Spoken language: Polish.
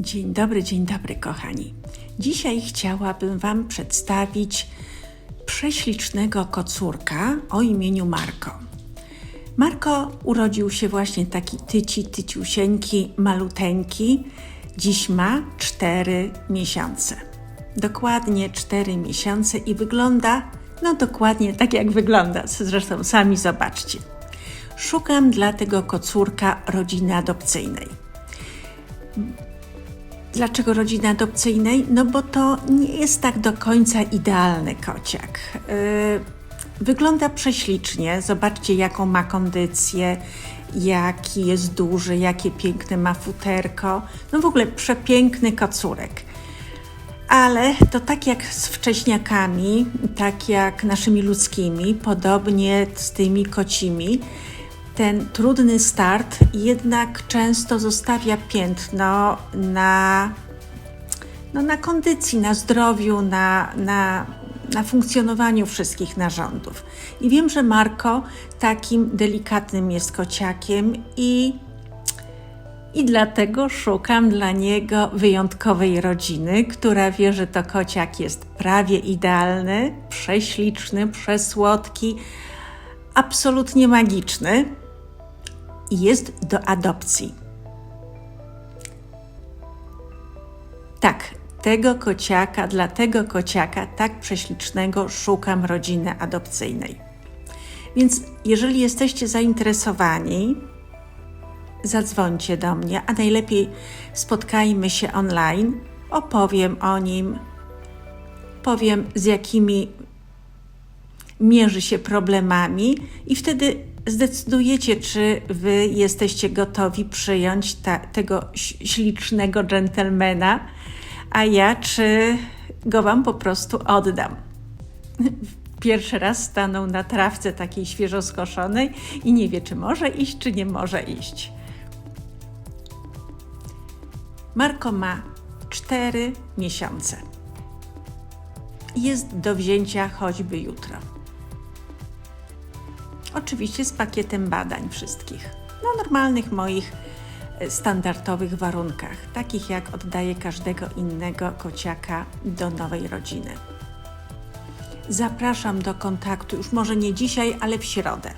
Dzień dobry, dzień dobry, kochani. Dzisiaj chciałabym Wam przedstawić prześlicznego kocurka o imieniu Marko. Marko urodził się właśnie taki tyci, tyciusieńki, maluteńki. Dziś ma 4 miesiące. Dokładnie 4 miesiące i wygląda, no dokładnie tak jak wygląda. Zresztą sami zobaczcie. Szukam dla tego kocurka rodziny adopcyjnej. Dlaczego rodziny adopcyjnej? No bo to nie jest tak do końca idealny kociak. Yy, wygląda prześlicznie. Zobaczcie, jaką ma kondycję, jaki jest duży, jakie piękne ma futerko. No w ogóle przepiękny kocurek. Ale to tak jak z wcześniakami, tak jak naszymi ludzkimi, podobnie z tymi kocimi, ten trudny start jednak często zostawia piętno na, no, na kondycji, na zdrowiu, na, na, na funkcjonowaniu wszystkich narządów. I wiem, że Marko takim delikatnym jest kociakiem i i dlatego szukam dla niego wyjątkowej rodziny, która wie, że to kociak jest prawie idealny, prześliczny, przesłodki, absolutnie magiczny i jest do adopcji. Tak, tego kociaka, dla tego kociaka tak prześlicznego szukam rodziny adopcyjnej. Więc jeżeli jesteście zainteresowani, zadzwońcie do mnie, a najlepiej spotkajmy się online. Opowiem o nim, powiem z jakimi mierzy się problemami i wtedy zdecydujecie, czy wy jesteście gotowi przyjąć ta, tego ślicznego dżentelmena, a ja czy go wam po prostu oddam. Pierwszy raz stanął na trawce takiej świeżo skoszonej i nie wie, czy może iść, czy nie może iść. Marko ma 4 miesiące. Jest do wzięcia choćby jutro. Oczywiście z pakietem badań wszystkich. Na normalnych moich e, standardowych warunkach, takich jak oddaję każdego innego kociaka do nowej rodziny. Zapraszam do kontaktu, już może nie dzisiaj, ale w środę.